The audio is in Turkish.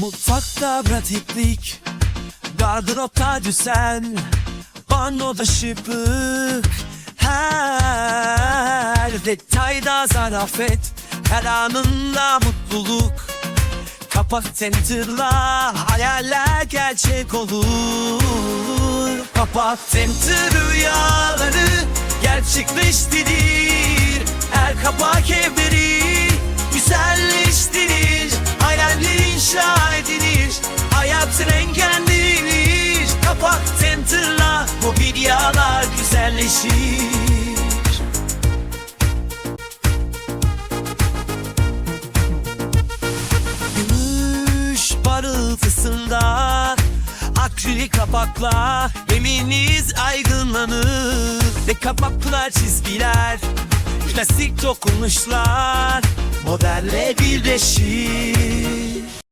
Mutfakta pratiklik Gardıropta düzen Banyoda şıklık Her detayda zarafet Her anında mutluluk. Kapak Center'la hayaller gerçek olur. Kapak Center rüyaları gerçekleştirir. Her kapak evleri güzelleştirir güzelleşir Gümüş parıltısında Akrilik kapakla Geminiz aydınlanır. Ve kapaklar çizgiler Plastik dokunuşlar Modelle birleşir